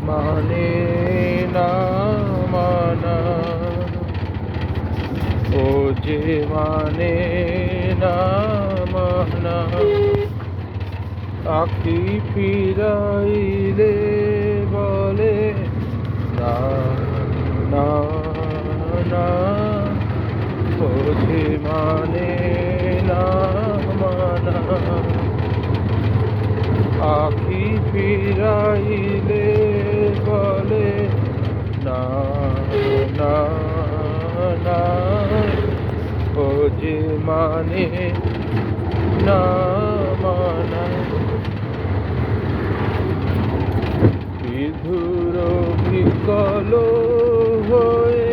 মানে না মানা ও যে মানে না মানা আখি ফিরাইলে বলে না না না ও যে মানে না মানা আখি ফিরাইলে না না ও যে মানে না মানা। বিধুর বিকল হয়ে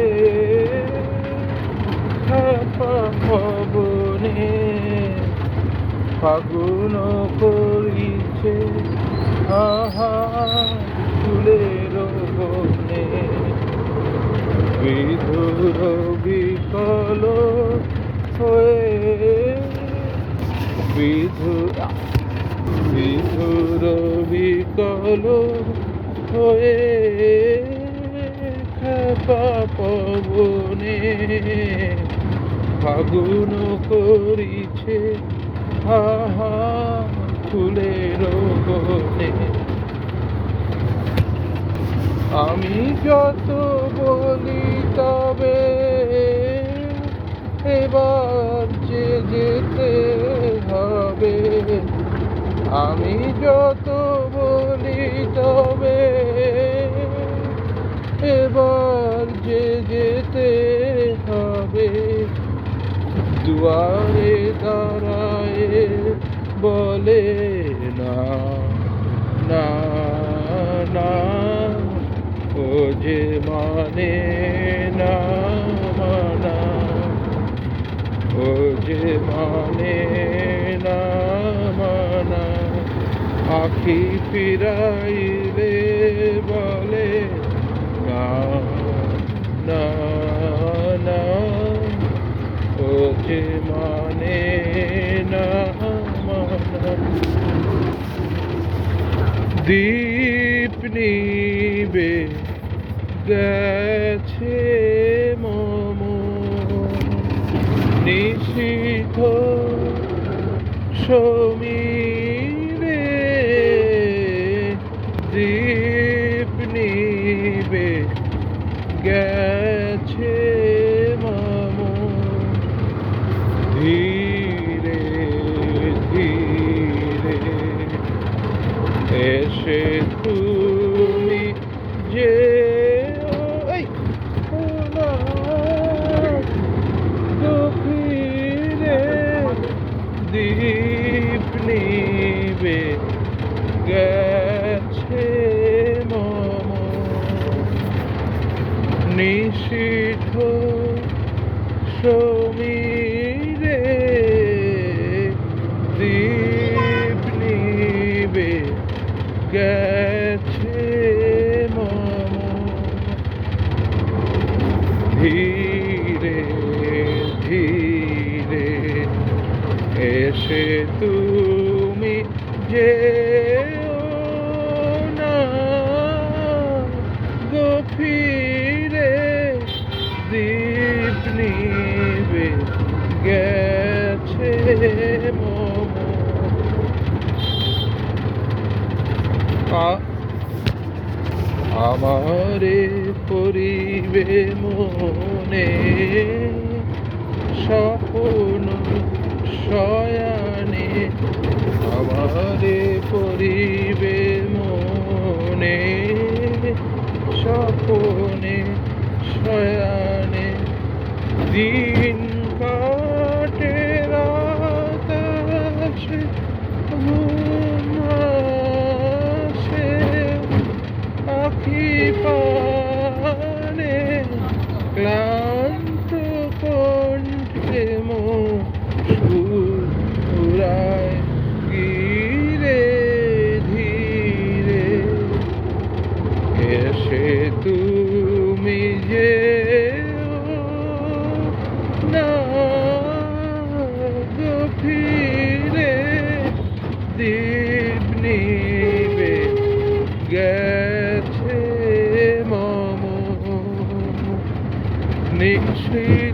পবনে ফাগুন করিছে আহা ফুলের বনে। বিধুর বিকল হয়ে বিধুর বিধুর বিকল হয়ে খেপা পবনে। ফাগুন করিছে হাহা ফুলের বনে আমি যত বলি তবে এবার যে যেতে হবে, আমি যত বলি তবে এবার যে যেতে হবে। দুয়ারে দাঁড়ায় বলে না না না যে মানে না মানা যে মানে না মানা আখি ফিরাইলে বলে না না না যে মানে না মানা দীপ নিবে গেছে মম নিশিথ সমীরে দীপ নিবে গেছে মম ধীরে ধীরে এসে নিষিদ্ধ সমীরে দীপ নিবে গেছে মম। ধীরে ধীরে এসে তুমি যে না গভীরে আমারে পরিবে মনে স্বপন শয়ানে আমারে পরিবে নিশীথ সমীরে